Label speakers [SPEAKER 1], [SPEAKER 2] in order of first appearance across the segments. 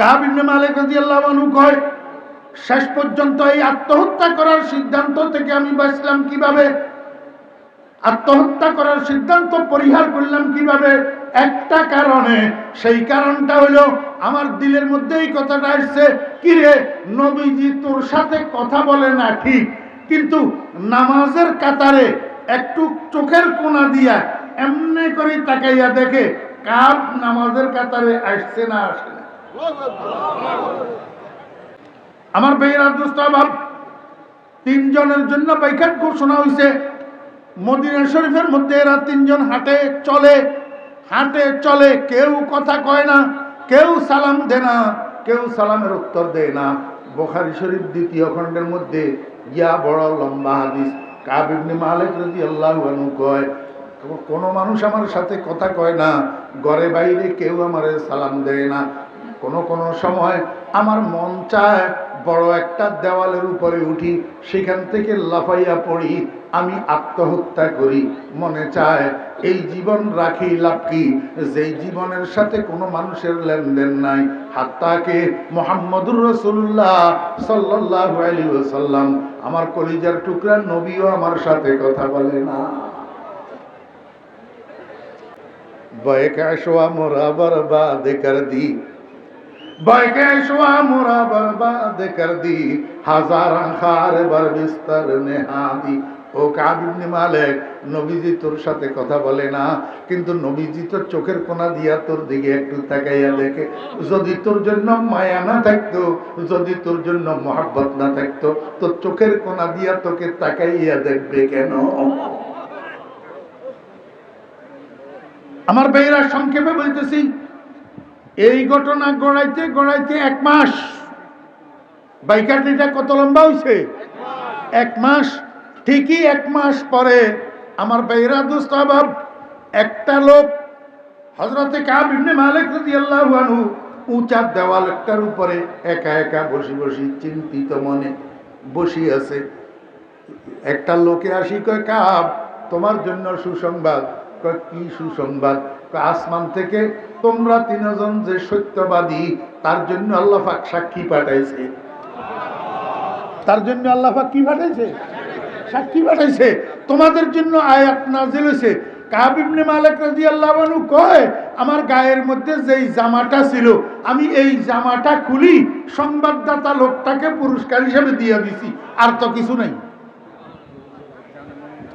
[SPEAKER 1] কাব ইবনে মালিক রাদিয়াল্লাহু আনহু কয়, শেষ পর্যন্ত এই আত্মহত্যা করার সিদ্ধান্ত থেকে আমি বাঁচলাম কীভাবে? আত্মহত্যা করার সিদ্ধান্ত পরিহার করলাম কীভাবে? একটা কারণে। সেই কারণটা হলো, আমার দিলের মধ্যে এই কথাটা আসছে, কিরে, নবীজি তোর সাথে কথা বলে না ঠিক, কিন্তু নামাজের কাতারে একটু চোখের কোনা দিয়া এমনি করে তাকাইয়া দেখে কাব নামাজের কাতারে আসছে না আসে। আমার বেয়ের ভাব তিনজনের জন্য বাইকাট ঘোষণা হয়েছে মদিনা শরীফের মধ্যে এরা তিনজন হাঁটে চলে হাঁটে চলে, কেউ কথা কয় না, কেউ সালাম দে না, কেউ সালামের উত্তর দেয় না। বোখারি শরীফ দ্বিতীয় খণ্ডের মধ্যে, ইয়া বড় লম্বা হাদিস। কাবিবনি মালিক যদি আল্লাহ কয়, কোনো মানুষ আমার সাথে কথা কয় না, ঘরে বাইরে কেউ আমার সালাম দেয় না। কোনো কোনো সময় আমার মন চায় বড় একটা দেওয়ালের উপরে উঠি, সেখান থেকে লাফাইয়া পড়ি, আমি আত্মহত্যা করি। মনে চায় এই জীবন রাখি, লাভ কি? যেই জীবনের সাথে কোনো মানুষের লেনদেন নাই। হাত্তাকে মোহাম্মদুর রসুল্লাহ সাল্লাহ আলী সাল্লাম আমার কলিজার টুকরা নবীও আমার সাথে কথা বলে না। বয়কাশোয়া মোরা বরবাদ কর দি নেহাদি ও মালেক, নবীজি তোর সাথে কথা বলে না, কিন্তু নবীজি তোর চোখের কোনা দিয়া তোর দিকে একটু তাকাইয়া দেখে। যদি তোর জন্য মায়া না থাকতো, যদি তোর জন্য মহাব্বত না থাকতো, তোর চোখের কোনা দিয়া তোকে তাকাইয়া দেখবে কেন? আমার বেয়েরা সংক্ষেপে বলতেছি এই ঘটনা গড়াইতে গড়াইতে এক মাস। বাইকারটিটা কত লম্বা হয়েছে এক মাস। ঠিকই এক মাস পরে আমার বেয়েরা দুস্তাবাব একটা লোক হজরতে কাব ইবনে মালিক রাদিয়াল্লাহু উঁচা দেওয়াল একটার উপরে একা একা বসে বসে চিন্তিত মনে বসি আছে। একটা লোকে আসি কয়, কাব, তোমার জন্য সুসংবাদ। কি সুসংবাদ? আসমান থেকে তোমরা তিনজন যে সত্যবাদী, তার জন্য আল্লাহ সাক্ষী পাঠাইছে। তার জন্য আল্লাহ কি পাঠাইছে? সাক্ষী পাঠাইছে। তোমাদের জন্য আয়াত নাজিল হয়েছে। কাবিবনে মালিক রাদিয়াল্লাহু আনহু কয়, আমার গায়ের মধ্যে যেই জামাটা ছিল, আমি এই জামাটা খুলি, সংবাদদাতা লোকটাকে পুরস্কার হিসেবে দিয়ে দিছি। আর তো কিছু নাই।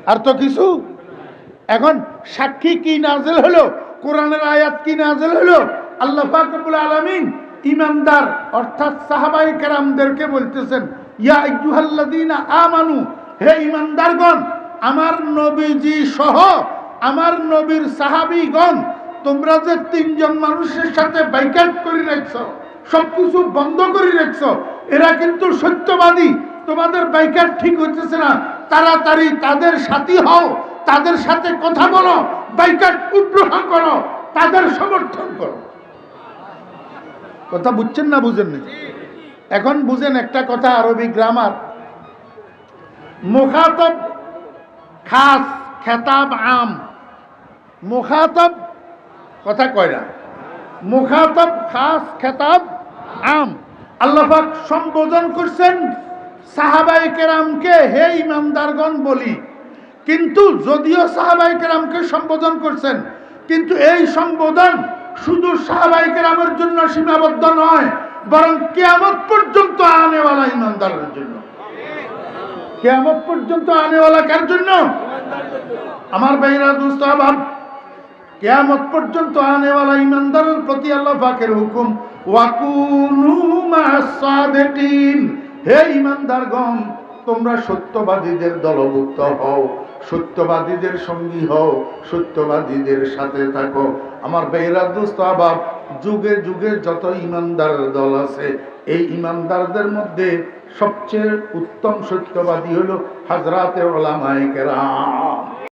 [SPEAKER 1] আর তো কিছু এখন সাক্ষী কি নাজেল হলো? কোরআনের আয়াত কি নাজেল হলো? আল্লাহ ফাকবুল আলমিন ইমানদার অর্থাৎ সাহাবাই কেরামদেরকে বলতেছেন, ইয়া ইজুহাল্লাদিনা আমানু, হে ইমানদারগণ আমার নবীজি সহ আমার নবীর সাহাবিগণ, তোমরা যে তিনজন মানুষের সাথে বাইকাট করে রাখছ, সবকিছু বন্ধ করে রাখছ, এরা কিন্তু সত্যবাদী, তোমাদের বাইকাট ঠিক হইতেছে না, তাড়াতাড়ি তাদের সাথী হও তাদের সাথে কথা বলো, বাইকাট উগ্রহ করো, তাদের সমর্থন করো। কথা বুঝছেন না বুঝেন না এখন বুঝেন একটা কথা, আরবি গ্রামার। মুখাতব খাস খেতাব আম। মুখাতব, কথা কয় না। মুখাতব খাস খেতাব আম। আল্লাহাক সম্বোধন করছেন সাহাবাই কেরামকে, হে ইমানদারগণ, বলি। কিন্তু যদিও সাহাবাই কেরামকে সম্বোধন করছেন, কিন্তু এই সম্বোধন শুধু সাহাবাই কেরামের জন্য সীমাবদ্ধ নয়, বরং কেয়ামত পর্যন্ত আনেওয়ালা ইমানদারের জন্য। কেয়ামত পর্যন্ত আনেওয়ালা কার জন্য? আমার বাইরা দুস্ত আবাব কেয়ামত পর্যন্ত আনেওয়ালা ইমানদারের প্রতি আল্লাহ পাকের হুকুম, ওয়াকুনু মাসাদিকিন হে ইমানদারগণ তোমরা সত্যবাদীদের দলভুক্ত হও, সত্যবাদীদের সঙ্গী হও, সত্যবাদীদের সাথে থাকো। আমার বেহরা দোস্ত আবাব যুগে যুগে যত ইমানদার দল আছে, এই ইমানদারদের মধ্যে সবচেয়ে উত্তম সত্যবাদী হলো হাজরাতে ওলামায় কেরাম।